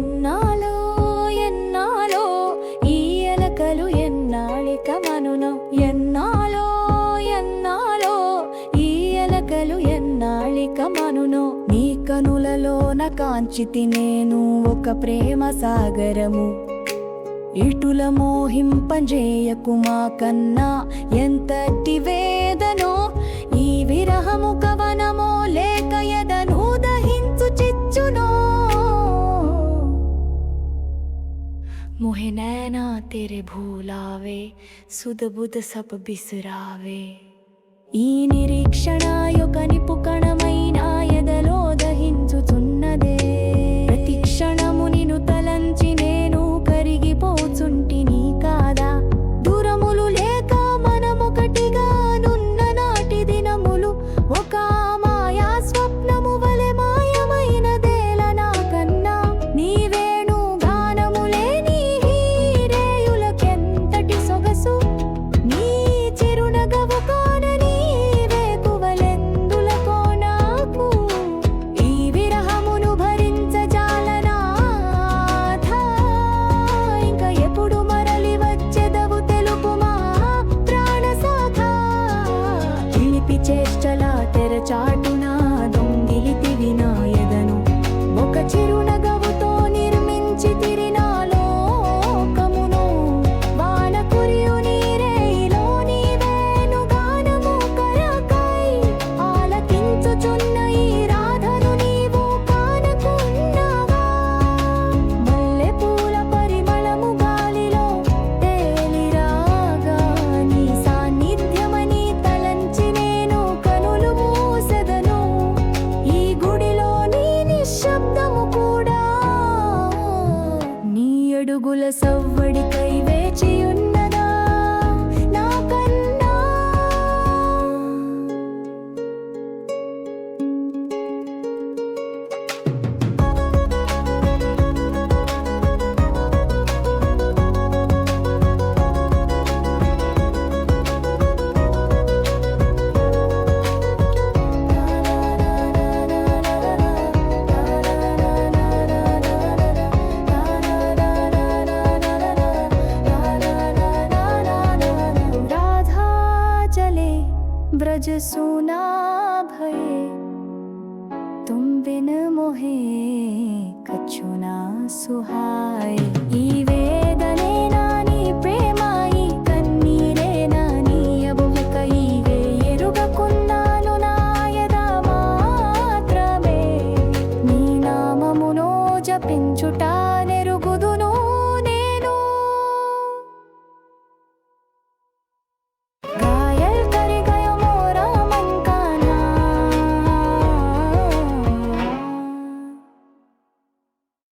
ఎన్నాలో ఎన్నాలో ఈ ఎలకలు ఎన్నాళిక మనును ఎన్నాలో ఎన్నాలో ఈ ఎలకలు ఎన్నాళిక మనును నీ కనులలోన కాంచితి నేను ఒక ప్రేమ సాగరము. ఇటుల మోహింపజేయకుమా కన్నా ఎంత मोहे नैना तेरे भूलावे సుధ బుధ సప బిసురావే ఈ నిరీక్షణ యొక్క నిపుకణమైన ब्रज सुना भये। तुम बिन मोहे कछु ना सुहाए।